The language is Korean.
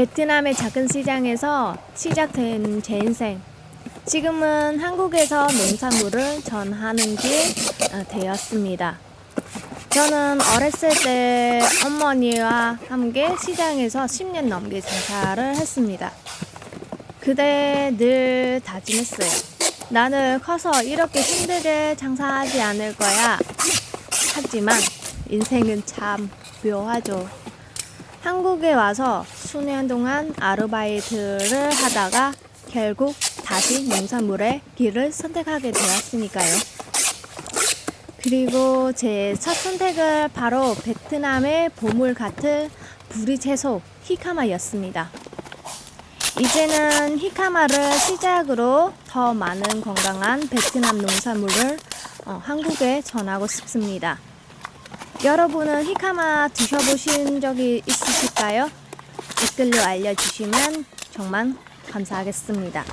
베트남의 작은 시장에서 시작된 제 인생. 지금은 한국에서 농산물을 전하는 길 어, 되었습니다. 저는 어렸을 때 어머니와 함께 시장에서 10년 넘게 장사를 했습니다. 그때 늘 다짐했어요. 나는 커서 이렇게 힘들게 장사하지 않을 거야. 하지만 인생은 참 묘하죠. 한국에 와서 수년 동안 아르바이트를 하다가 결국 다시 농산물의 길을 선택하게 되었으니까요. 그리고 제 첫 선택은 바로 베트남의 보물 같은 부리 채소 히카마였습니다. 이제는 히카마를 시작으로 더 많은 건강한 베트남 농산물을 어, 한국에 전하고 싶습니다. 여러분은 히카마 드셔보신 적이 있으실까요? 댓글로 알려주시면 정말 감사하겠습니다.